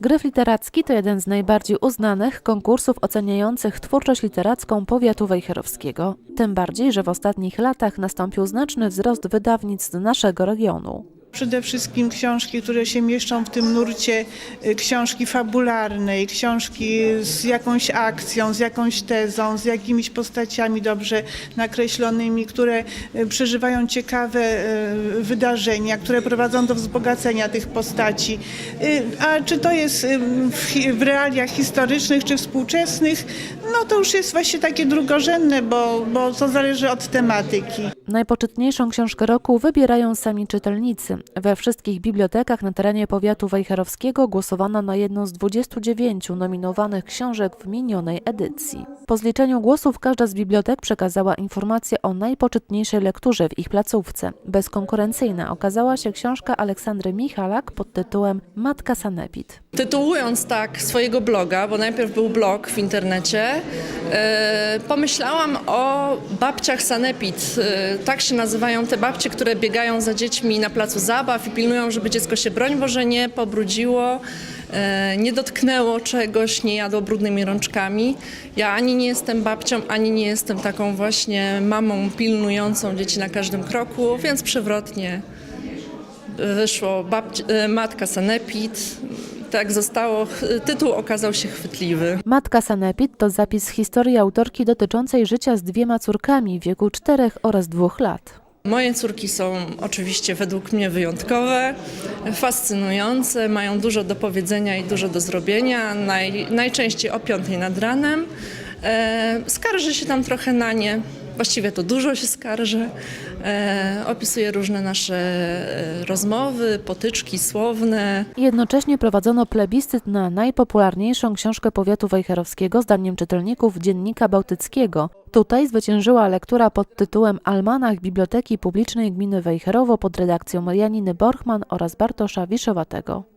Gryf Literacki to jeden z najbardziej uznanych konkursów oceniających twórczość literacką powiatu wejherowskiego. Tym bardziej, że w ostatnich latach nastąpił znaczny wzrost wydawnictw naszego regionu. Przede wszystkim książki, które się mieszczą w tym nurcie y, książki fabularnej, książki z jakąś akcją, z jakąś tezą, z jakimiś postaciami dobrze nakreślonymi, które y, przeżywają ciekawe y, wydarzenia, które prowadzą do wzbogacenia tych postaci. A czy to jest w realiach historycznych czy współczesnych, no to już jest właśnie takie drugorzędne, bo, bo to zależy od tematyki. Najpoczytniejszą książkę roku wybierają sami czytelnicy. We wszystkich bibliotekach na terenie powiatu wejherowskiego głosowano na jedną z 29 nominowanych książek w minionej edycji. Po zliczeniu głosów każda z bibliotek przekazała informację o najpoczytniejszej lekturze w ich placówce. Bezkonkurencyjna okazała się książka Aleksandry Michalak pod tytułem Matka Sanepid. Tytułując tak swojego bloga, bo najpierw był blog w internecie, e, pomyślałam o babciach Sanepid. E, tak się nazywają te babcie, które biegają za dziećmi na placu zabaw i pilnują, żeby dziecko się, broń Boże, nie pobrudziło, e, nie dotknęło czegoś, nie jadło brudnymi rączkami. Ja ani nie jestem babcią, ani nie jestem taką właśnie mamą pilnującą dzieci na każdym kroku, więc przewrotnie wyszło babci, Matka Sanepid. Tak zostało. Tytuł okazał się chwytliwy. Matka Sanepid to zapis historii autorki dotyczącej życia z dwiema córkami w wieku 4 oraz 2 lat. Moje córki są oczywiście według mnie wyjątkowe, fascynujące, mają dużo do powiedzenia i dużo do zrobienia, naj, najczęściej o piątej nad ranem. E, skarżę się tam trochę na nie, właściwie to dużo się skarżę. E, opisuję różne nasze e, rozmowy, potyczki słowne. Jednocześnie prowadzono plebiscyt na najpopularniejszą książkę powiatu wejherowskiego zdaniem czytelników Dziennika Bałtyckiego. Tutaj zwyciężyła lektura pod tytułem Almanach Biblioteki Publicznej Gminy Wejherowo pod redakcją Janiny Borchman oraz Bartosza Wiszowatego.